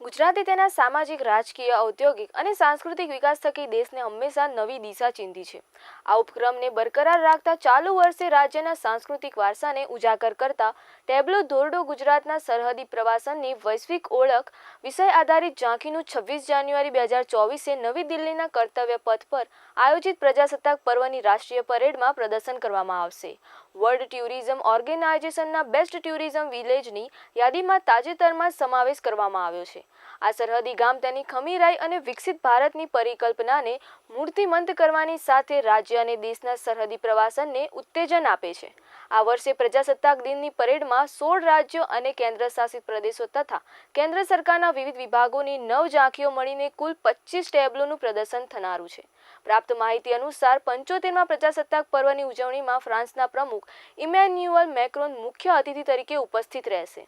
ગુજરાતે તેના સામાજિક, રાજકીય, ઔદ્યોગિક અને સાંસ્કૃતિક વિકાસ થકી દેશને હંમેશા નવી દિશા ચીંધી છે. આ ઉપક્રમને બરકરાર રાખતા ચાલુ વર્ષે રાજ્યના સાંસ્કૃતિક વારસાને ઉજાગર કરતા ટેબ્લો ધોરડો ગુજરાતના સરહદી પ્રવાસનની વૈશ્વિક ઓળખ વિષય આધારિત ઝાંખીનું છવ્વીસ જાન્યુઆરી બે હજાર ચોવીસે નવી દિલ્હીના કર્તવ્ય પથ પર આયોજિત પ્રજાસત્તાક પર્વની રાષ્ટ્રીય પરેડમાં પ્રદર્શન કરવામાં આવશે. વર્લ્ડ ટુરિઝમ ઓર્ગેનાઇઝેશનના બેસ્ટ ટુરિઝમ વિલેજની યાદીમાં તાજેતરમાં સમાવેશ કરવામાં આવ્યો છે. આ સરહદી ગામ તેની ખમીરાઈ અને વિકસિત ભારતની પરિકલ્પનાને મૂર્તિમંત કરવાની સાથે રાજ્ય અને દેશના સરહદી પ્રવાસનને ઉત્તેજન આપે છે. આ વર્ષે પ્રજાસત્તાક દિનની પરેડમાં સોળ રાજ્યો અને કેન્દ્ર શાસિત પ્રદેશો તથા કેન્દ્ર સરકારના વિવિધ વિભાગોની નવ ઝાંખીઓ મળીને કુલ પચીસ ટેબ્લોનું પ્રદર્શન થનારું છે. પ્રાપ્ત માહિતી અનુસાર પંચોતેરમાં પ્રજાસત્તાક પર્વની ઉજવણીમાં ફ્રાન્સના પ્રમુખ ઇમેન્યુઅલ મેક્રોન મુખ્ય અતિથિ તરીકે ઉપસ્થિત રહેશે.